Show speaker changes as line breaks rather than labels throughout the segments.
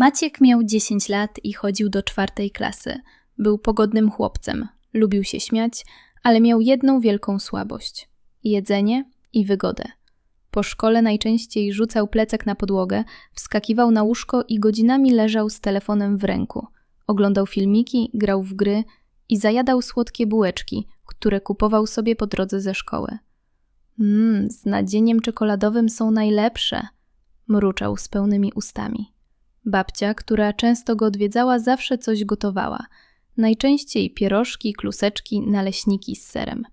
Maciek miał 10 lat i chodził do czwartej klasy. Był pogodnym chłopcem, lubił się śmiać, ale miał jedną wielką słabość jedzenie i wygodę. Po szkole najczęściej rzucał plecak na podłogę, wskakiwał na łóżko i godzinami leżał z telefonem w ręku. Oglądał filmiki, grał w gry i zajadał słodkie bułeczki, które kupował sobie po drodze ze szkoły. Mmm, z nadzieniem czekoladowym są najlepsze, mruczał z pełnymi ustami. Babcia, która często go odwiedzała, zawsze coś gotowała. Najczęściej pierożki, kluseczki, naleśniki z serem.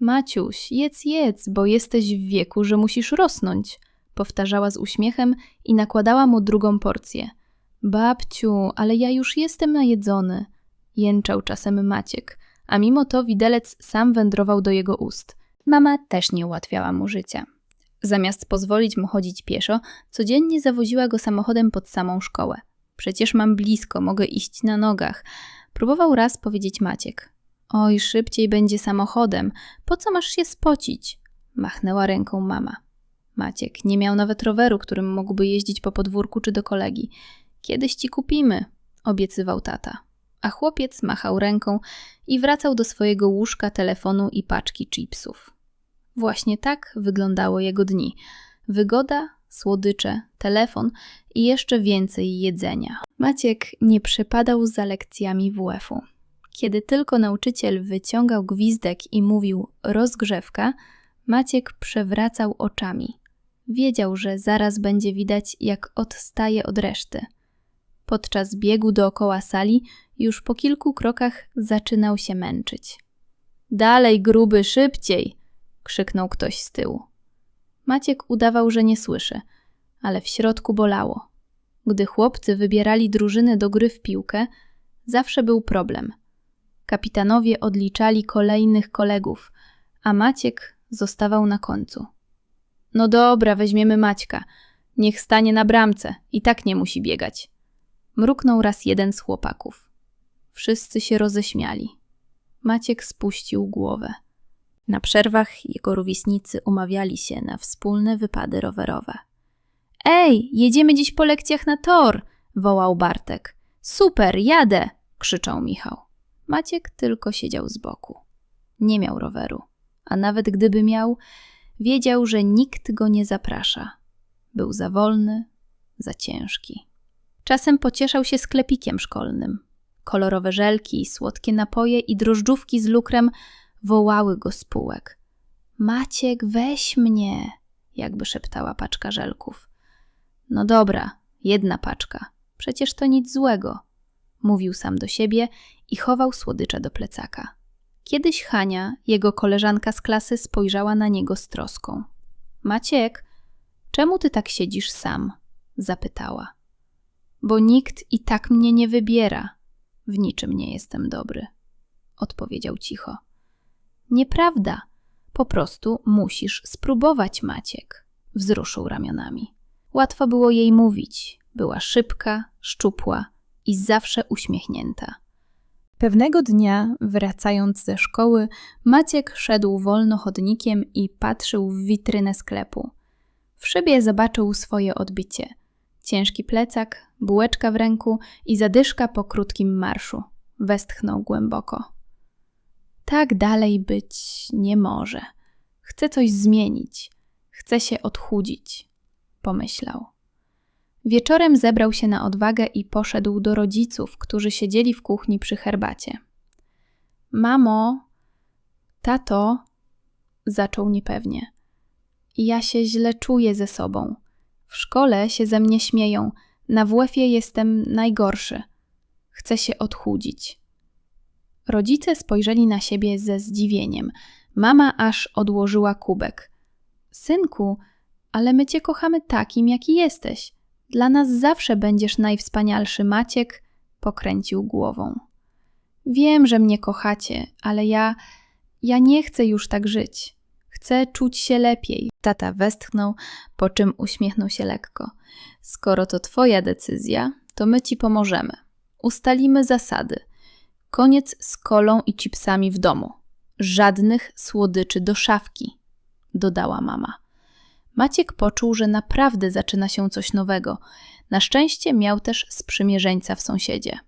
Maciuś, jedz, jedz, bo jesteś w wieku, że musisz rosnąć, powtarzała z uśmiechem i nakładała mu drugą porcję. Babciu, ale ja już jestem najedzony, jęczał czasem Maciek, a mimo to widelec sam wędrował do jego ust. Mama też nie ułatwiała mu życia. Zamiast pozwolić mu chodzić pieszo, codziennie zawoziła go samochodem pod samą szkołę. Przecież mam blisko, mogę iść na nogach. Próbował raz powiedzieć Maciek. Oj, szybciej będzie samochodem. Po co masz się spocić? Machnęła ręką mama. Maciek nie miał nawet roweru, którym mógłby jeździć po podwórku czy do kolegi. Kiedyś ci kupimy, obiecywał tata. A chłopiec machał ręką i wracał do swojego łóżka, telefonu i paczki chipsów. Właśnie tak wyglądało jego dni. Wygoda, słodycze, telefon i jeszcze więcej jedzenia. Maciek nie przepadał za lekcjami WF-u. Kiedy tylko nauczyciel wyciągał gwizdek i mówił rozgrzewka, Maciek przewracał oczami. Wiedział, że zaraz będzie widać, jak odstaje od reszty. Podczas biegu dookoła sali już po kilku krokach zaczynał się męczyć. Dalej, gruby, szybciej! Krzyknął ktoś z tyłu. Maciek udawał, że nie słyszy, ale w środku bolało. Gdy chłopcy wybierali drużyny do gry w piłkę, zawsze był problem. Kapitanowie odliczali kolejnych kolegów, a Maciek zostawał na końcu. No dobra, weźmiemy Maćka. Niech stanie na bramce i tak nie musi biegać. Mruknął raz jeden z chłopaków. Wszyscy się roześmiali. Maciek spuścił głowę. Na przerwach jego rówieśnicy umawiali się na wspólne wypady rowerowe. Ej, jedziemy dziś po lekcjach na tor! wołał Bartek. Super, jadę! krzyczał Michał. Maciek tylko siedział z boku. Nie miał roweru, a nawet gdyby miał, wiedział, że nikt go nie zaprasza. Był za wolny, za ciężki. Czasem pocieszał się sklepikiem szkolnym. Kolorowe żelki, słodkie napoje i drożdżówki z lukrem wołały go z półek. Maciek, weź mnie, jakby szeptała paczka żelków. No dobra, jedna paczka, przecież to nic złego, mówił sam do siebie i chował słodycze do plecaka. Kiedyś Hania, jego koleżanka z klasy, spojrzała na niego z troską. Maciek, czemu ty tak siedzisz sam? zapytała. Bo nikt i tak mnie nie wybiera. W niczym nie jestem dobry, odpowiedział cicho. Nieprawda. Po prostu musisz spróbować, Maciek. Wzruszył ramionami. Łatwo było jej mówić. Była szybka, szczupła i zawsze uśmiechnięta. Pewnego dnia, wracając ze szkoły, Maciek szedł wolno chodnikiem i patrzył w witrynę sklepu. W szybie zobaczył swoje odbicie. Ciężki plecak, bułeczka w ręku i zadyszka po krótkim marszu. Westchnął głęboko. Tak dalej być nie może. Chcę coś zmienić. Chcę się odchudzić, pomyślał. Wieczorem zebrał się na odwagę i poszedł do rodziców, którzy siedzieli w kuchni przy herbacie. Mamo, tato, zaczął niepewnie. Ja się źle czuję ze sobą. W szkole się ze mnie śmieją. Na WF-ie jestem najgorszy. Chcę się odchudzić. Rodzice spojrzeli na siebie ze zdziwieniem. Mama aż odłożyła kubek. Synku, ale my cię kochamy takim, jaki jesteś. Dla nas zawsze będziesz najwspanialszy Maciek, pokręcił głową. Wiem, że mnie kochacie, ale ja. ja nie chcę już tak żyć. Chcę czuć się lepiej. Tata westchnął, po czym uśmiechnął się lekko. Skoro to twoja decyzja, to my ci pomożemy. Ustalimy zasady. Koniec z kolą i chipsami w domu. Żadnych słodyczy do szafki, dodała mama. Maciek poczuł, że naprawdę zaczyna się coś nowego. Na szczęście miał też sprzymierzeńca w sąsiedzie.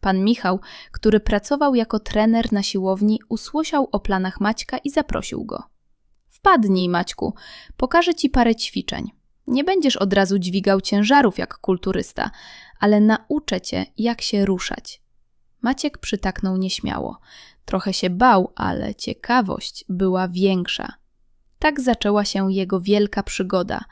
Pan Michał, który pracował jako trener na siłowni, usłyszał o planach Maćka i zaprosił go. Wpadnij, Maćku, pokażę ci parę ćwiczeń. Nie będziesz od razu dźwigał ciężarów jak kulturysta, ale nauczę cię, jak się ruszać. Maciek przytaknął nieśmiało. Trochę się bał, ale ciekawość była większa. Tak zaczęła się jego wielka przygoda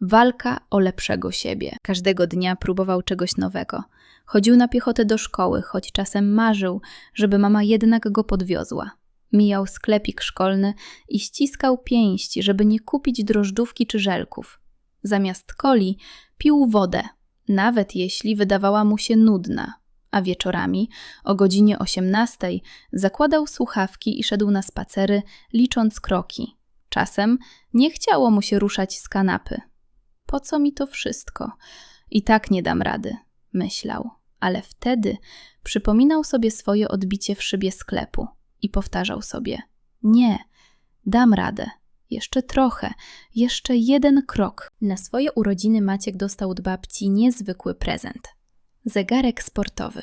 walka o lepszego siebie. Każdego dnia próbował czegoś nowego. Chodził na piechotę do szkoły, choć czasem marzył, żeby mama jednak go podwiozła. Mijał sklepik szkolny i ściskał pięści, żeby nie kupić drożdżówki czy żelków. Zamiast coli pił wodę, nawet jeśli wydawała mu się nudna, a wieczorami o godzinie 18 zakładał słuchawki i szedł na spacery, licząc kroki. Czasem nie chciało mu się ruszać z kanapy. Po co mi to wszystko? I tak nie dam rady, myślał, ale wtedy przypominał sobie swoje odbicie w szybie sklepu i powtarzał sobie: Nie, dam radę. Jeszcze trochę, jeszcze jeden krok. Na swoje urodziny Maciek dostał od babci niezwykły prezent zegarek sportowy.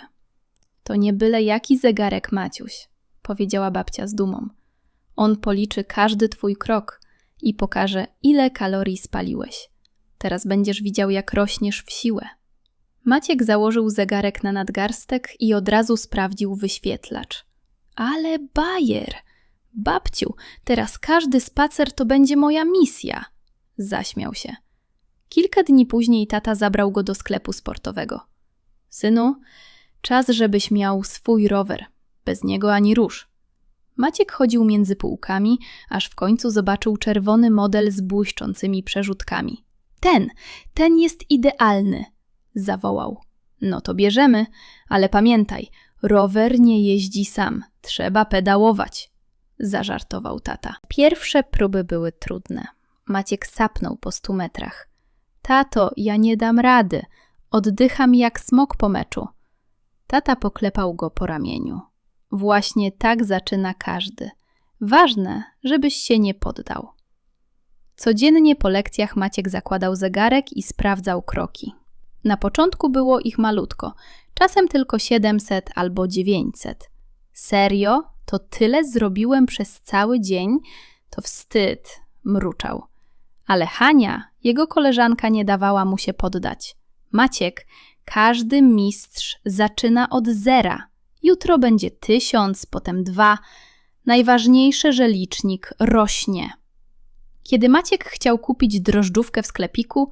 To nie byle jaki zegarek, Maciuś, powiedziała babcia z dumą. On policzy każdy twój krok i pokaże, ile kalorii spaliłeś. Teraz będziesz widział, jak rośniesz w siłę. Maciek założył zegarek na nadgarstek i od razu sprawdził wyświetlacz. Ale bajer! Babciu, teraz każdy spacer to będzie moja misja! Zaśmiał się. Kilka dni później tata zabrał go do sklepu sportowego. Synu, czas, żebyś miał swój rower. Bez niego ani rusz. Maciek chodził między półkami, aż w końcu zobaczył czerwony model z błyszczącymi przerzutkami. Ten, ten jest idealny, zawołał. No to bierzemy, ale pamiętaj, rower nie jeździ sam, trzeba pedałować, zażartował tata. Pierwsze próby były trudne. Maciek sapnął po stu metrach. Tato, ja nie dam rady, oddycham jak smok po meczu. Tata poklepał go po ramieniu. Właśnie tak zaczyna każdy. Ważne, żebyś się nie poddał. Codziennie po lekcjach Maciek zakładał zegarek i sprawdzał kroki. Na początku było ich malutko, czasem tylko 700 albo 900. Serio? To tyle zrobiłem przez cały dzień? To wstyd, mruczał. Ale Hania, jego koleżanka, nie dawała mu się poddać. Maciek, każdy mistrz zaczyna od zera. Jutro będzie tysiąc, potem dwa. Najważniejsze, że licznik rośnie. Kiedy Maciek chciał kupić drożdżówkę w sklepiku,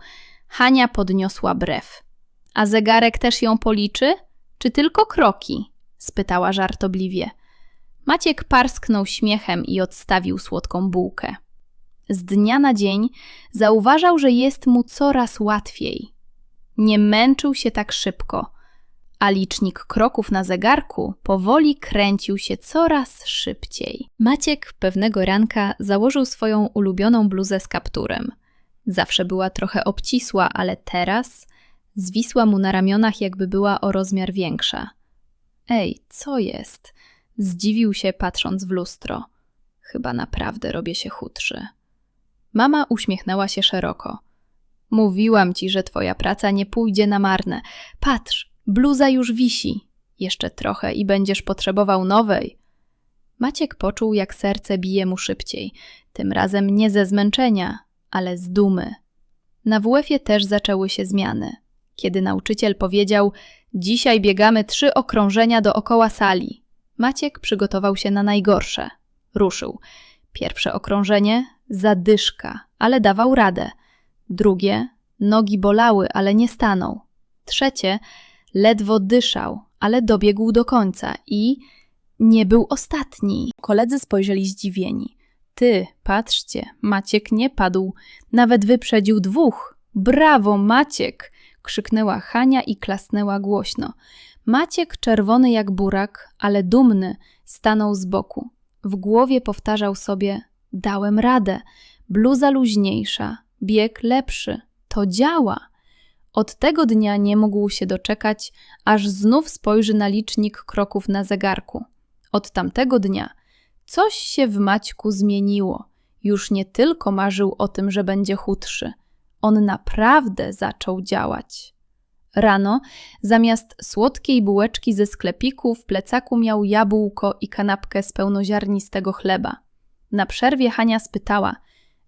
Hania podniosła brew. A zegarek też ją policzy? Czy tylko kroki? spytała żartobliwie. Maciek parsknął śmiechem i odstawił słodką bułkę. Z dnia na dzień zauważał, że jest mu coraz łatwiej. Nie męczył się tak szybko, a licznik kroków na zegarku powoli kręcił się coraz szybciej. Maciek pewnego ranka założył swoją ulubioną bluzę z kapturem. Zawsze była trochę obcisła, ale teraz zwisła mu na ramionach, jakby była o rozmiar większa. Ej, co jest? Zdziwił się, patrząc w lustro. Chyba naprawdę robię się chudszy. Mama uśmiechnęła się szeroko. Mówiłam ci, że twoja praca nie pójdzie na marne. Patrz, Bluza już wisi. Jeszcze trochę i będziesz potrzebował nowej. Maciek poczuł, jak serce bije mu szybciej. Tym razem nie ze zmęczenia, ale z dumy. Na WF-ie też zaczęły się zmiany. Kiedy nauczyciel powiedział: Dzisiaj biegamy trzy okrążenia dookoła sali. Maciek przygotował się na najgorsze. Ruszył. Pierwsze okrążenie zadyszka, ale dawał radę. Drugie nogi bolały, ale nie stanął. Trzecie Ledwo dyszał, ale dobiegł do końca i nie był ostatni. Koledzy spojrzeli zdziwieni. Ty, patrzcie, Maciek nie padł, nawet wyprzedził dwóch. Brawo, Maciek! krzyknęła Hania i klasnęła głośno. Maciek, czerwony jak burak, ale dumny, stanął z boku. W głowie powtarzał sobie: Dałem radę, bluza luźniejsza, bieg lepszy. To działa. Od tego dnia nie mógł się doczekać, aż znów spojrzy na licznik kroków na zegarku. Od tamtego dnia coś się w Maćku zmieniło. Już nie tylko marzył o tym, że będzie chudszy. On naprawdę zaczął działać. Rano zamiast słodkiej bułeczki ze sklepiku w plecaku miał jabłko i kanapkę z pełnoziarnistego chleba. Na przerwie Hania spytała: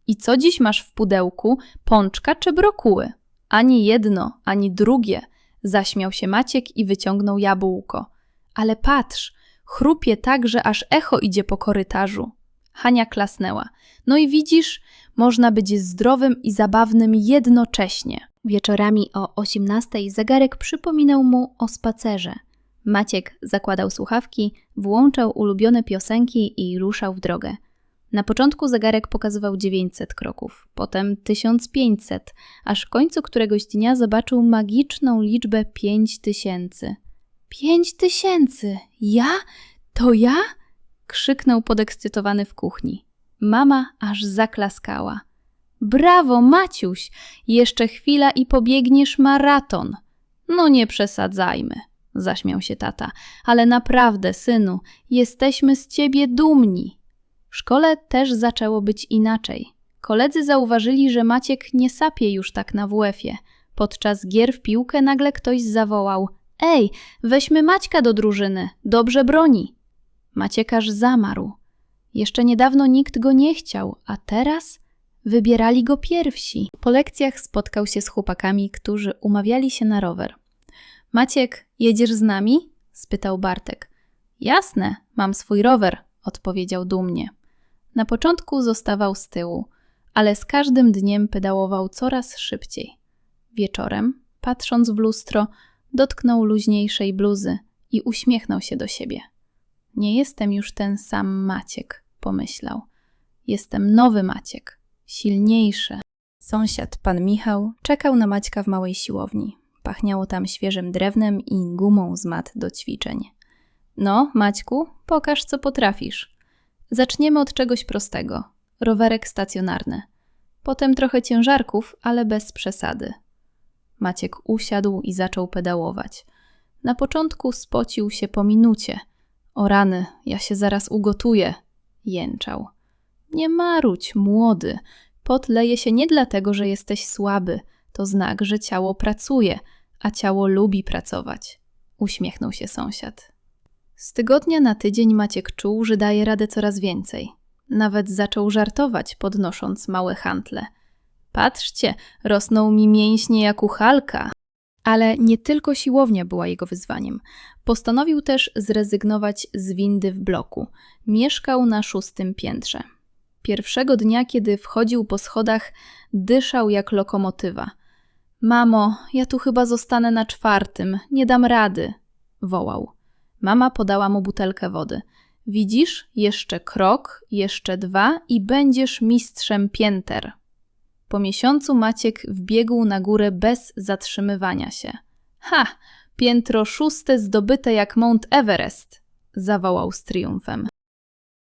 I co dziś masz w pudełku? Pączka czy brokuły? Ani jedno, ani drugie. Zaśmiał się Maciek i wyciągnął jabłko. Ale patrz, chrupie tak, że aż echo idzie po korytarzu. Hania klasnęła. No i widzisz, można być zdrowym i zabawnym jednocześnie. Wieczorami o 18 zegarek przypominał mu o spacerze. Maciek zakładał słuchawki, włączał ulubione piosenki i ruszał w drogę. Na początku zegarek pokazywał 900 kroków, potem 1500, aż w końcu któregoś dnia zobaczył magiczną liczbę 5000. 5000! Ja? To ja? krzyknął podekscytowany w kuchni. Mama aż zaklaskała. Brawo, Maciuś! Jeszcze chwila i pobiegniesz maraton. No nie przesadzajmy, zaśmiał się tata, ale naprawdę, synu, jesteśmy z ciebie dumni. W szkole też zaczęło być inaczej. Koledzy zauważyli, że Maciek nie sapie już tak na WF-ie. Podczas gier w piłkę nagle ktoś zawołał: Ej, weźmy Maćka do drużyny, dobrze broni. Maciek aż zamarł. Jeszcze niedawno nikt go nie chciał, a teraz wybierali go pierwsi. Po lekcjach spotkał się z chłopakami, którzy umawiali się na rower. Maciek, jedziesz z nami? spytał Bartek. Jasne, mam swój rower, odpowiedział dumnie. Na początku zostawał z tyłu, ale z każdym dniem pedałował coraz szybciej. Wieczorem, patrząc w lustro, dotknął luźniejszej bluzy i uśmiechnął się do siebie. Nie jestem już ten sam Maciek, pomyślał. Jestem nowy Maciek, silniejszy. Sąsiad, pan Michał, czekał na Maćka w małej siłowni. Pachniało tam świeżym drewnem i gumą z mat do ćwiczeń. No, Maćku, pokaż co potrafisz. Zaczniemy od czegoś prostego. Rowerek stacjonarny. Potem trochę ciężarków, ale bez przesady. Maciek usiadł i zaczął pedałować. Na początku spocił się po minucie. O rany, ja się zaraz ugotuję, jęczał. Nie marudź, młody. Pot leje się nie dlatego, że jesteś słaby. To znak, że ciało pracuje, a ciało lubi pracować. Uśmiechnął się sąsiad. Z tygodnia na tydzień Maciek czuł, że daje radę coraz więcej. Nawet zaczął żartować, podnosząc małe hantle. Patrzcie, rosną mi mięśnie jak u Halka. Ale nie tylko siłownia była jego wyzwaniem. Postanowił też zrezygnować z windy w bloku. Mieszkał na szóstym piętrze. Pierwszego dnia, kiedy wchodził po schodach, dyszał jak lokomotywa. Mamo, ja tu chyba zostanę na czwartym, nie dam rady, wołał. Mama podała mu butelkę wody. Widzisz, jeszcze krok, jeszcze dwa i będziesz mistrzem pięter. Po miesiącu Maciek wbiegł na górę bez zatrzymywania się. Ha! Piętro szóste zdobyte jak Mount Everest! zawołał z triumfem.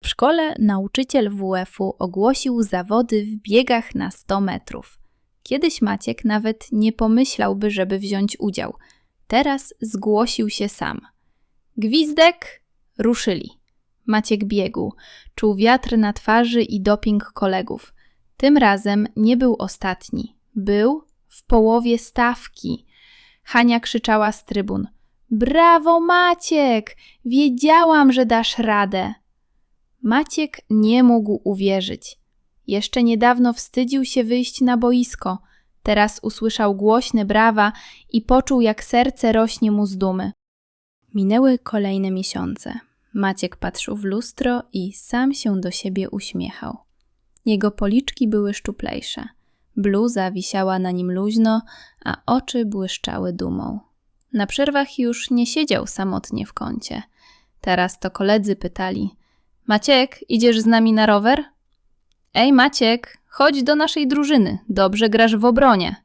W szkole nauczyciel WF-u ogłosił zawody w biegach na 100 metrów. Kiedyś Maciek nawet nie pomyślałby, żeby wziąć udział. Teraz zgłosił się sam. Gwizdek! Ruszyli. Maciek biegł. Czuł wiatr na twarzy i doping kolegów. Tym razem nie był ostatni. Był w połowie stawki. Hania krzyczała z trybun. Brawo, Maciek! Wiedziałam, że dasz radę. Maciek nie mógł uwierzyć. Jeszcze niedawno wstydził się wyjść na boisko. Teraz usłyszał głośne brawa i poczuł, jak serce rośnie mu z dumy. Minęły kolejne miesiące. Maciek patrzył w lustro i sam się do siebie uśmiechał. Jego policzki były szczuplejsze. Bluza wisiała na nim luźno, a oczy błyszczały dumą. Na przerwach już nie siedział samotnie w kącie. Teraz to koledzy pytali: Maciek, idziesz z nami na rower? Ej, Maciek, chodź do naszej drużyny, dobrze grasz w obronie.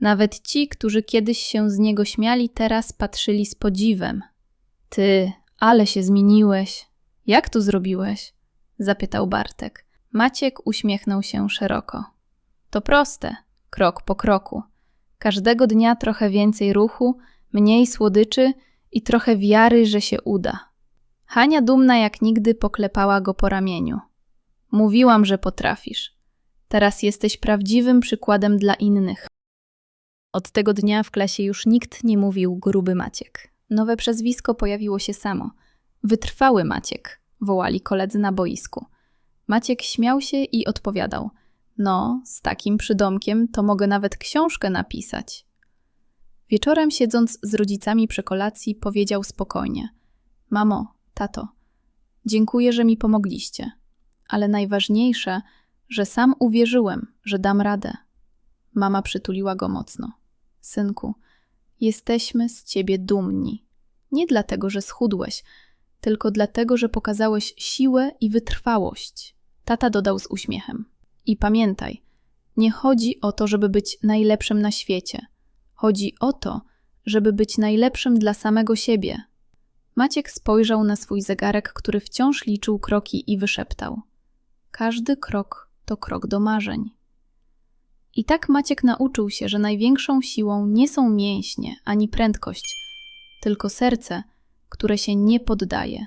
Nawet ci, którzy kiedyś się z niego śmiali, teraz patrzyli z podziwem. Ty, ale się zmieniłeś. Jak to zrobiłeś? zapytał Bartek. Maciek uśmiechnął się szeroko. To proste, krok po kroku. Każdego dnia trochę więcej ruchu, mniej słodyczy i trochę wiary, że się uda. Hania dumna jak nigdy poklepała go po ramieniu. Mówiłam, że potrafisz. Teraz jesteś prawdziwym przykładem dla innych. Od tego dnia w klasie już nikt nie mówił gruby Maciek. Nowe przezwisko pojawiło się samo. Wytrwały Maciek, wołali koledzy na boisku. Maciek śmiał się i odpowiadał: No, z takim przydomkiem to mogę nawet książkę napisać. Wieczorem, siedząc z rodzicami przy kolacji, powiedział spokojnie: Mamo, tato, dziękuję, że mi pomogliście, ale najważniejsze, że sam uwierzyłem, że dam radę. Mama przytuliła go mocno. Synku, jesteśmy z ciebie dumni. Nie dlatego, że schudłeś, tylko dlatego, że pokazałeś siłę i wytrwałość. Tata dodał z uśmiechem. I pamiętaj, nie chodzi o to, żeby być najlepszym na świecie. Chodzi o to, żeby być najlepszym dla samego siebie. Maciek spojrzał na swój zegarek, który wciąż liczył kroki i wyszeptał: Każdy krok to krok do marzeń. I tak Maciek nauczył się, że największą siłą nie są mięśnie ani prędkość, tylko serce, które się nie poddaje.